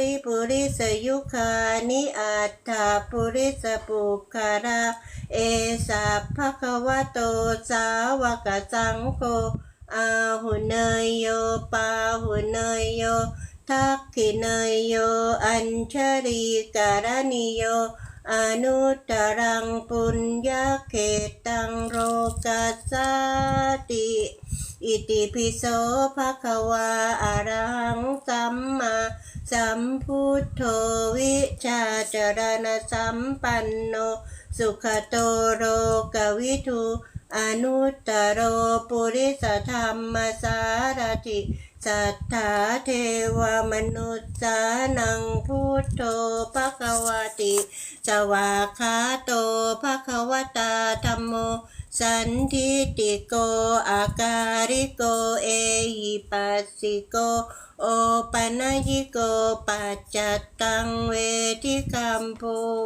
ริปุริสยุคานิอัตถาปุริสปุคาราเอสัพพะคะวะโตสาวกสังโฆอาหุเนยโยปาหุเนยโยทักขิเนยโยอัญชลีการณิโยอนุตตรังปุญญาเขตังโรกัสสติ อิติปิโสภะคะวาอะระหังสัมมา สัมพุทโธวิชาจารณสัมปันโน สุขโตโรกวิทูอนุตตโรปุริสธรรมสารติสัทธาเทวมนุษย์สานังพุทโธภะคะวติสวากาโตภะคะวตาธรรมโม สันทิติโกอาการิโกเอหิ ปัสสิโก โอปัญญิโก ปัจจตังเวทิคัมโพ